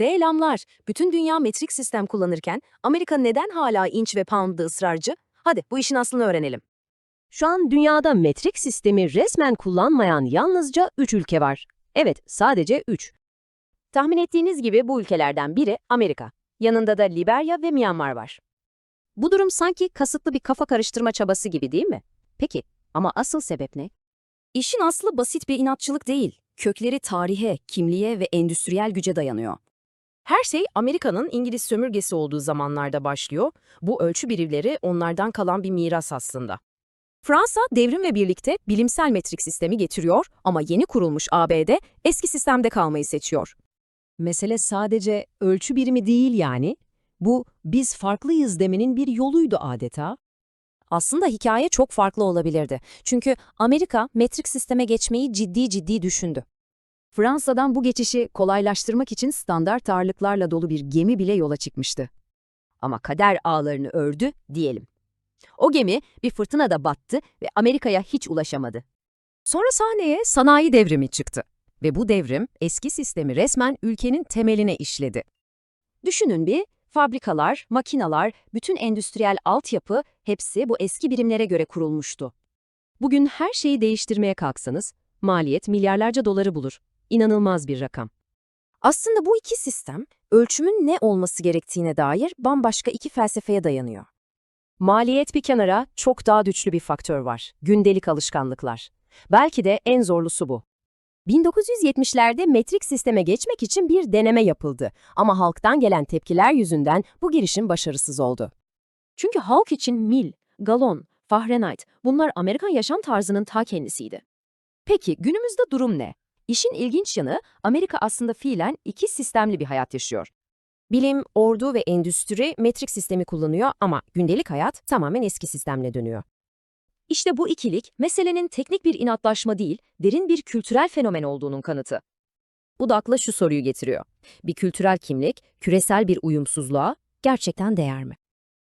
Selamlar. Bütün dünya metrik sistem kullanırken Amerika neden hala inç ve pound'da ısrarcı? Hadi bu işin aslını öğrenelim. Şu an dünyada metrik sistemi resmen kullanmayan yalnızca 3 ülke var. Evet, sadece 3. Tahmin ettiğiniz gibi bu ülkelerden biri Amerika. Yanında da Liberya ve Myanmar var. Bu durum sanki kasıtlı bir kafa karıştırma çabası gibi değil mi? Peki, ama asıl sebep ne? İşin aslı basit bir inatçılık değil. Kökleri tarihe, kimliğe ve endüstriyel güce dayanıyor. Her şey Amerika'nın İngiliz sömürgesi olduğu zamanlarda başlıyor. Bu ölçü birimleri onlardan kalan bir miras aslında. Fransa devrimle birlikte bilimsel metrik sistemi getiriyor ama yeni kurulmuş ABD eski sistemde kalmayı seçiyor. Mesele sadece ölçü birimi değil yani. Bu biz farklıyız demenin bir yoluydu adeta. Aslında hikaye çok farklı olabilirdi. Çünkü Amerika metrik sisteme geçmeyi ciddi ciddi düşündü. Fransa'dan bu geçişi kolaylaştırmak için standart ağırlıklarla dolu bir gemi bile yola çıkmıştı. Ama kader ağlarını ördü diyelim. O gemi bir fırtınada battı ve Amerika'ya hiç ulaşamadı. Sonra sahneye sanayi devrimi çıktı. Ve bu devrim eski sistemi resmen ülkenin temeline işledi. Düşünün bir, fabrikalar, makinalar, bütün endüstriyel altyapı hepsi bu eski birimlere göre kurulmuştu. Bugün her şeyi değiştirmeye kalksanız, maliyet milyarlarca doları bulur. İnanılmaz bir rakam. Aslında bu iki sistem, ölçümün ne olması gerektiğine dair bambaşka iki felsefeye dayanıyor. Maliyet bir kenara, çok daha güçlü bir faktör var. Gündelik alışkanlıklar. Belki de en zorlusu bu. 1970'lerde metrik sisteme geçmek için bir deneme yapıldı ama halktan gelen tepkiler yüzünden bu girişim başarısız oldu. Çünkü halk için mil, galon, Fahrenheit bunlar Amerikan yaşam tarzının ta kendisiydi. Peki günümüzde durum ne? İşin ilginç yanı Amerika aslında fiilen iki sistemli bir hayat yaşıyor. Bilim, ordu ve endüstri metrik sistemi kullanıyor ama gündelik hayat tamamen eski sistemle dönüyor. İşte bu ikilik, meselenin teknik bir inatlaşma değil, derin bir kültürel fenomen olduğunun kanıtı. Bu da akla şu soruyu getiriyor. Bir kültürel kimlik, küresel bir uyumsuzluğa gerçekten değer mi?